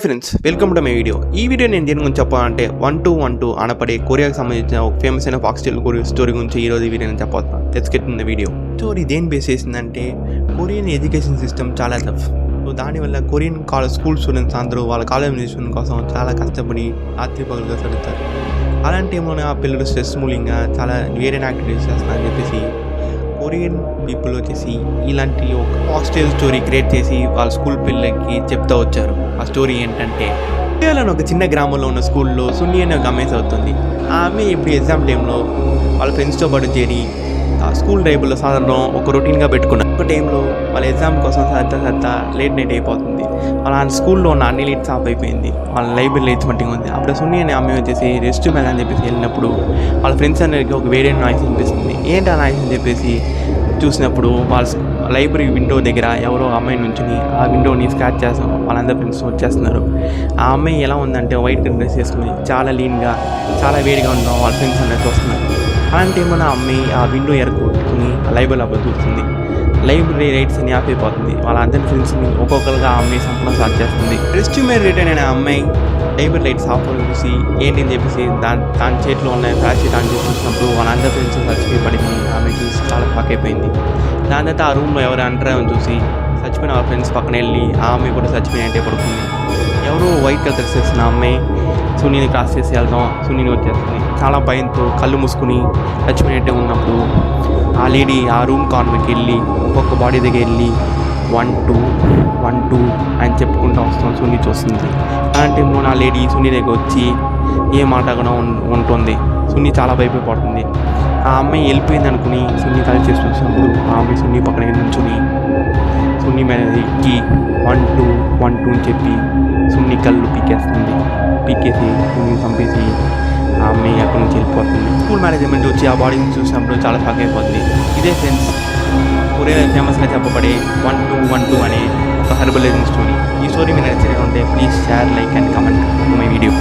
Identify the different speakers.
Speaker 1: Friends welcome to my video ఈ video నేను దేని గురించి చెప్పాలంటే వన్ టూ వన్ టూ అనపడే కొరియాకి సంబంధించిన ఒక ఫేమస్ అయిన ఫాక్స్ టెల్ కొరియా స్టోరీ గురించి ఈ రోజు వీడియో నేను చెప్పబోతున్నాను తెచ్చుకెట్టిన వీడియో స్టోరీ దేని బేస్ చేసిందంటే కొరియన్ ఎడ్యుకేషన్ సిస్టమ్ చాలా టఫ్ సో దానివల్ల కొరియన్ కాలేజ్ స్కూల్ స్టూడెంట్స్ అందరూ వాళ్ళ కాలేజ్ నేర్చుకున్న కోసం చాలా కష్టపడి రాత్రి పగలుగా చదువుతారు అలాంటి ఏమైనా పిల్లలు స్ట్రెస్ మూలింగా చాలా వేరే యాక్టివిటీస్ చేస్తారని చెప్పేసి కొరియన్ పీపుల్ వచ్చేసి ఇలాంటి ఒక హాస్టల్ స్టోరీ క్రియేట్ చేసి వాళ్ళ స్కూల్ పిల్లలకి చెప్తూ వచ్చారు. ఆ స్టోరీ ఏంటంటే ఇండియాలోని ఒక చిన్న గ్రామంలో ఉన్న స్కూల్లో సున్ని అనే ఒక అమ్మాయి చదువుతుంది. ఆ అమ్మాయి ఇప్పుడు ఎగ్జామ్ టైంలో వాళ్ళ ఫ్రెండ్స్తో పాటు చేరి స్కూల్ టైంలో సాధారణ ఒక రొటీన్గా పెట్టుకున్నాను ఒక టైంలో వాళ్ళ ఎగ్జామ్ కోసం సత్తా సత్తా లేట్ నైట్ అయిపోతుంది. వాళ్ళ స్కూల్లో ఉన్న అన్ని లైట్స్ ఆఫ్ అయిపోయింది. వాళ్ళ లైబ్రరీ లైట్స్ మట్టిగా ఉంది. అప్పుడు సున్ని అనే అమ్మాయి వచ్చేసి రెస్ట్ మ్యాన్ అని చెప్పేసి వెళ్ళినప్పుడు వాళ్ళ ఫ్రెండ్స్ అందరికి ఒక వేరే నాయిస్ అనిపిస్తుంది. ఏంటి ఆ నాయిస్ అని చెప్పేసి చూసినప్పుడు వాళ్ళ లైబ్రరీ విండో దగ్గర ఎవరో అమ్మాయి నుంచుని ఆ విండోని స్క్రాచ్ చేస్తాం వాళ్ళందరూ ఫ్రెండ్స్ వచ్చేస్తున్నారు. ఆ అమ్మాయి ఎలా ఉందంటే వైట్ డ్రెస్ వేసుకుని చాలా లీన్గా చాలా వేడిగా ఉండడం వాళ్ళ ఫ్రెండ్స్ అందరికీ వస్తున్నారు. అలాంటి మన అమ్మాయి ఆ విండో ఎరగొట్టుకుని ఆ లైబ్రరీ అబ్బాయి లైబ్రరీ రైట్స్ అని ఆపైపోతుంది. వాళ్ళందరి ఫ్రెండ్స్ని ఒక్కొక్కరుగా ఆ అమ్మాయి సంపూర్ణ స్టార్ట్ చేస్తుంది. రెస్ట్యూమేర్ రిటర్న్ అయిన అమ్మాయి లైబ్రరీ రైట్స్ ఆఫర్ చూసి ఏంటి అని చెప్పేసి దాని దాని చేతిలో ఉన్న ఫ్లాష్ లైట్ ఆన్ చేసి చూసినప్పుడు వాళ్ళందరి ఫ్రెండ్స్ చచ్చిపోయి పడింది ఆమె చూసి చాలా షాక్ అయిపోయింది. దాని తర్వాత ఆ రూమ్లో ఎవరు అంటారని అని చూసి చచ్చిపోయిన వాళ్ళ ఫ్రెండ్స్ పక్కన వెళ్ళి ఆ అమ్మాయి కూడా చచ్చిపోయినట్టే పడుకుంది. ఎవరో వైట్ కలర్ డ్రెస్ వేసిన అమ్మాయి సునీని క్రాస్ చేసి వెళ్దాం సునీని వచ్చేస్తుంది. చాలా భయంతో కళ్ళు మూసుకుని చచ్చిపోయినట్టే ఉన్నప్పుడు ఆ లేడీ ఆ రూమ్ కార్నర్కి వెళ్ళి ఒక్కొక్క బాడీ దగ్గర వెళ్ళి వన్ టూ వన్ టూ అని చెప్పుకుంటూ వస్తాం సున్ని చూస్తుంది. అలాంటి మూడు ఆ లేడీ సున్ని దగ్గర వచ్చి ఏ మాట కూడా ఉంటుంది. సున్ని చాలా భయపడిపోతుంది. ఆ అమ్మాయి వెళ్ళిపోయింది అనుకుని సున్ని కలిసి చేసి చూసినప్పుడు ఆ అమ్మాయి సున్ని పక్కన నుంచుని సున్ని మీద ఎక్కి వన్ టూ వన్ టూ అని చెప్పి సున్ని కళ్ళు పీకేస్తుంది. పీకేసి సున్ని చంపేసి ఆ అమ్మాయి అక్కడి నుంచి వెళ్ళిపోతుంది. స్కూల్ మేనేజ్మెంట్ వచ్చి ఆ బాడీని చూసినప్పుడు చాలా షాక్ అయిపోతుంది. ఇదే ఫ్రెండ్స్ కొరియా ఫేమస్గా చెప్పబడే వన్ టూ వన్ టూ అనే ఒక హెర్బలైజింగ్ స్టోరీ ఈ స్టోరీ మీరు నచ్చిన ఉంటే please share like and comment my video